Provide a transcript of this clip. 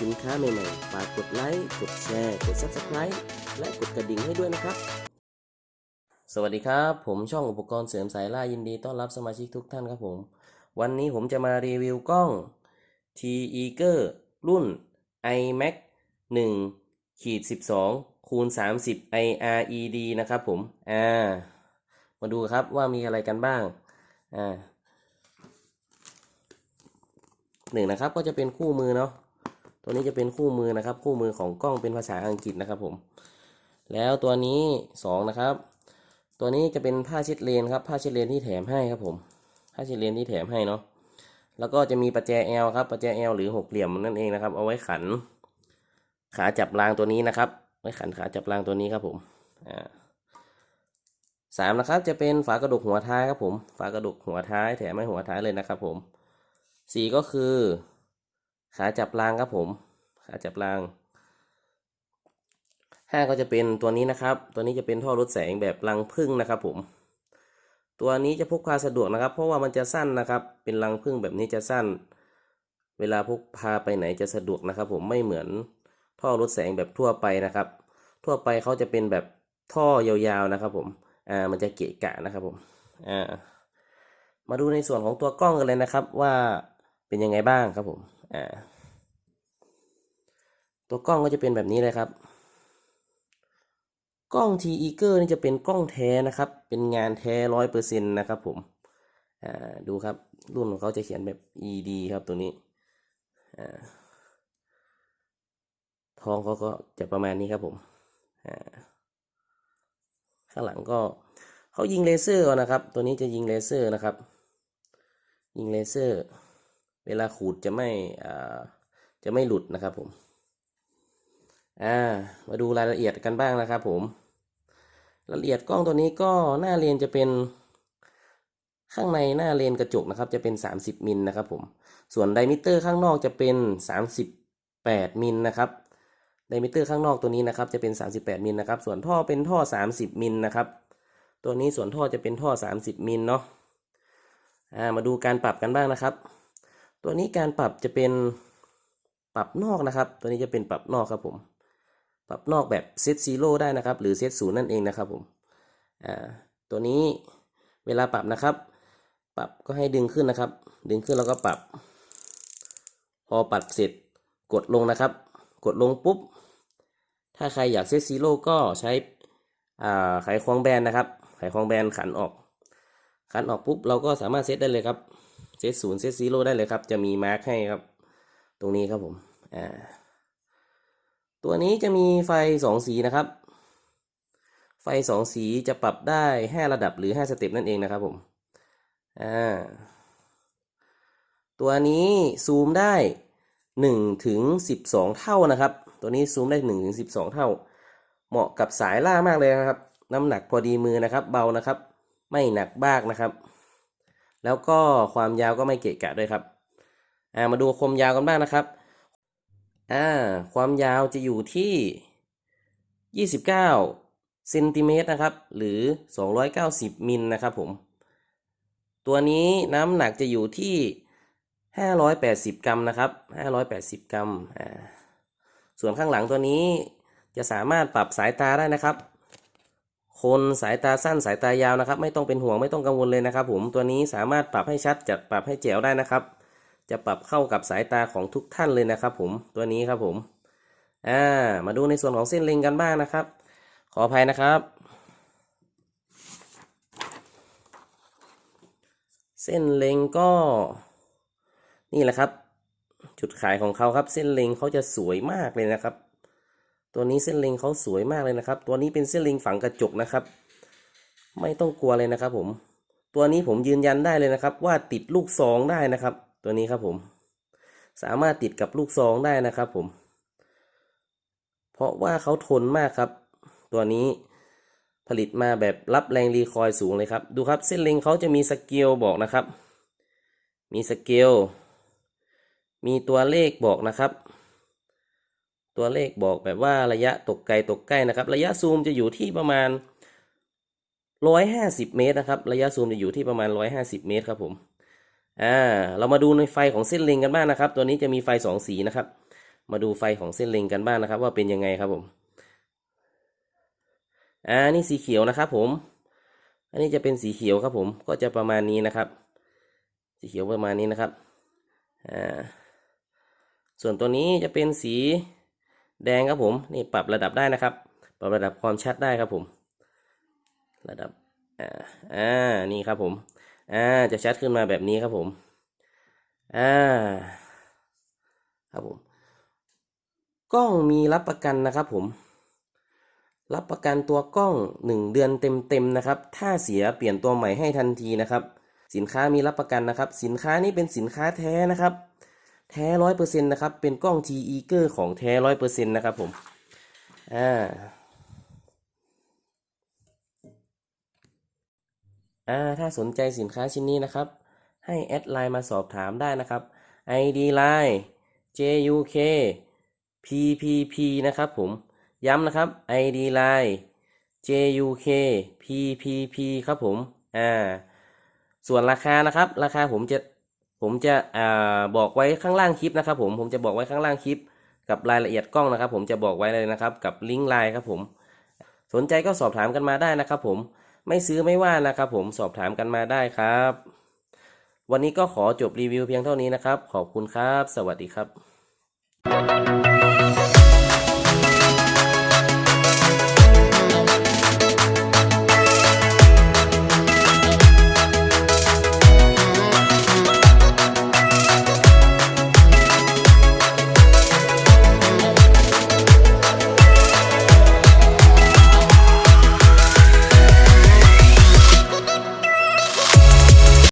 สินค้าใหม่ๆ ฝากกดไลค์ กดแชร์ กด Subscribe และกดกระดิ่งให้ด้วยนะครับ สวัสดีครับ ผมช่องอุปกรณ์เสริมสายล่ายินดีต้อนรับสมาชิกทุกท่านครับผม วันนี้ผมจะมารีวิวกล้อง T e a g e r รุ่น iMac 1ขีด12คูณ30 IRED นะครับผม อ่า มาดูครับว่ามีอะไรกันบ้าง อ่าหนึ่งนะครับก็จะเป็นคู่มือเนาะ ตัวนี้จะเป็นคู่มือนะครับ คู่มือของกล้องเป็นภาษาอังกฤษนะครับผม แล้วตัวนี้สองนะครับ ตัวนี้จะเป็นผ้าเช็ดเลนครับ ผ้าเช็ดเลนที่แถมให้ครับผม ผ้าเช็ดเลนที่แถมให้เนาะ แล้วก็จะมีประแจ L ครับ ประแจ L หรือหกเหลี่ยมนั่นเองนะครับ เอาไว้ขัน ขาจับรางตัวนี้นะครับ ไว้ขันขาจับรางตัวนี้ครับผม อ่าสามนะครับจะเป็นฝากระดกหัวท้ายครับผม ฝากระดกหัวท้ายแถมให้หัวท้ายเลยนะครับผมสี่ก็คือ ขาจับรางครับผม ขาจับรางห้าก็จะเป็นตัวนี้นะครับ ตัวนี้จะเป็นท่อรถแสงแบบรังพึ่งนะครับผม ตัวนี้จะพกพาสะดวกนะครับ เพราะว่ามันจะสั้นนะครับ เป็นรังพึ่งแบบนี้จะสั้น เวลาพกพาไปไหนจะสะดวกนะครับ ผมไม่เหมือนท่อรถแสงแบบทั่วไปนะครับ ทั่วไปเขาจะเป็นแบบท่อยาวๆนะครับ ผม อ่า มันจะเกะกะนะครับผม อ่า มาดูในส่วนของตัวกล้องกันเลยนะครับ ว่าเป็นยังไงบ้างครับผม อ่า ตัวกล้องก็จะเป็นแบบนี้เลยครับ กล้อง T e a g e r นี่จะเป็นกล้องแท้นะครับ เป็นงานแท้ร้อยเปอร์เซ็นต์นะครับผม อ่า ดูครับ รุ่นของเขาจะเขียนแบบ ED ครับตัวนี้ อ่า ทองเขาก็จะประมาณนี้ครับผม อ่า ข้างหลังก็เขายิงเลเซอร์นะครับ ตัวนี้จะยิงเลเซอร์นะครับ ยิงเลเซอร์ เวลาขูดจะไม่จะไม่หลุดนะครับผมอ่ามาดูรายละเอียดกันบ้างนะครับผม รายละเอียดกล้องตัวนี้ก็หน้าเลนจะเป็นข้างในหน้าเลนกระจกนะครับจะเป็น 30 มิลนะครับผม ส่วนไดมิเตอร์ข้างนอกจะเป็น 38 มิลนะครับไดมิเตอร์ข้างนอกตัวนี้นะครับจะเป็น 38 มิลนะครับ ส่วนท่อเป็นท่อ 30 มิลนะครับ ตัวนี้ส่วนท่อจะเป็นท่อ 30 มิลเนาะ อ่า มาดูการปรับกันบ้างนะครับ ตัวนี้การปรับจะเป็นปรับนอกนะครับ ตัวนี้จะเป็นปรับนอกครับผม ปรับนอกแบบเซตซีโร่ได้นะครับ หรือเซตศูนย์นั่นเองนะครับผมอ่าตัวนี้เวลาปรับนะครับ ปรับก็ให้ดึงขึ้นนะครับ ดึงขึ้นแล้วก็ปรับ พอปรับเสร็จกดลงนะครับ กดลงปุ๊บ ถ้าใครอยากเซตซีโร่ก็ใช้อ่าไขควงแบนนะครับ ไขควงแบนขันออก ขันออกปุ๊บเราก็สามารถเซตได้เลยครับ เซตศูนย์เซตซีโร่ได้เลยครับ จะมีมาร์กให้ครับ ตรงนี้ครับผมอ่าตัวนี้จะมีไฟสองสีนะครับ ไฟสองสีจะปรับได้ห้าระดับหรือห้าสเต็ปนั่นเองนะครับผมอ่าตัวนี้ซูมได้หนึ่งถึงสิบสองเท่านะครับ ตัวนี้ซูมได้หนึ่งถึงสิบสองเท่า เหมาะกับสายล่ามากเลยนะครับ น้ำหนักพอดีมือนะครับ เบานะครับ ไม่หนักบ้ากนะครับ แล้วก็ความยาวก็ไม่เกะกะด้วยครับอ่ามาดูความยาวกันบ้างนะครับอ่าความยาวจะอยู่ที่ 29เซนติเมตรนะครับ หรือ 290มิลนะครับผม ตัวนี้น้ำหนักจะอยู่ที่ 580 กรัมนะครับ 580 กรัมอ่าส่วนข้างหลังตัวนี้จะสามารถปรับสายตาได้นะครับ คนสายตาสั้นสายตายาวนะครับ ไม่ต้องเป็นห่วงไม่ต้องกังวลเลยนะครับ ผมตัวนี้สามารถปรับให้ชัดจัดปรับให้แจ๋วได้นะครับ จะปรับเข้ากับสายตาของทุกท่านเลยนะครับ ผมตัวนี้ครับผมอ่ามาดูในส่วนของเส้นเล็งกันบ้างนะครับ ขออภัยนะครับ เส้นเล็งก็ นี่แหละครับ จุดขายของเขาครับเส้นเล็งเขาจะสวยมากเลยนะครับ ตัวนี้เส้นเล็งเขาสวยมากเลยนะครับ ตัวนี้เป็นเส้นเล็งฝังกระจกนะครับ ไม่ต้องกลัวเลยนะครับ ผม ตัวนี้ผมยืนยันได้เลยนะครับ ว่าติดลูกซองได้นะครับ ตัวนี้ครับผม สามารถติดกับลูกซองได้นะครับ ผม เพราะว่าเขาทนมากครับ ตัวนี้ผลิตมาแบบรับแรงรีคอยสูงเลยครับ ดูครับเส้นเล็งเขาจะมีสเกลบอกนะครับ มีสเกลมีตัวเลขบอกนะครับ ตัวเลขบอกแบบว่าระยะตกไกลตกใกล้นะครับ ระยะซูมจะอยู่ที่ประมาณ 150 เมตรนะครับ ระยะซูมจะอยู่ที่ประมาณ 150 เมตรครับผมอ่าเรามาดูในไฟของเส้นเล็งกันบ้างนะครับ ตัวนี้จะมีไฟสองสีนะครับ มาดูไฟของเส้นเล็งกันบ้างนะครับ ว่าเป็นยังไงครับผมอ่านี่สีเขียวนะครับผม อันนี้จะเป็นสีเขียวครับผมก็จะประมาณนี้นะครับ สีเขียวประมาณนี้นะครับอ่าส่วนตัวนี้จะเป็นสี แดงครับผมนี่ปรับระดับได้นะครับ ปรับระดับความชัดได้ครับผม ระดับอ่าอ่านี่ครับผมอ่าจะชัดขึ้นมาแบบนี้ครับผมอ่าครับผมกล้องมีรับประกันนะครับผม รับประกันตัวกล้อง 1 เดือนเต็มๆนะครับ ถ้าเสียเปลี่ยนตัวใหม่ให้ทันทีนะครับ สินค้ามีรับประกันนะครับ สินค้านี้เป็นสินค้าแท้นะครับ แท้ร้อยเปอร์เซ็นต์นะครับ เป็นกล้อง T E เกอร์ของแท้ร้อยเปอร์เซ็นต์นะครับผม อ่า อ่า ถ้าสนใจสินค้าชิ้นนี้นะครับ ให้แอดไลน์มาสอบถามได้นะครับ ID line JUK PPP นะครับผม ย้ำนะครับ ID line JUK PPP ครับผม อ่า ส่วนราคานะครับ ราคาผมจะ ผมจะอ่าบอกไว้ข้างล่างคลิปนะครับผมผมจะบอกไว้ข้างล่างคลิป กับรายละเอียดกล้องนะครับ ผมจะบอกไว้เลยนะครับ กับลิงก์ไลน์ครับผม สนใจก็สอบถามกันมาได้นะครับ ผมไม่ซื้อไม่ว่านะครับผมสอบถามกันมาได้ครับ วันนี้ก็ขอจบรีวิวเพียงเท่านี้นะครับ ขอบคุณครับ สวัสดีครับ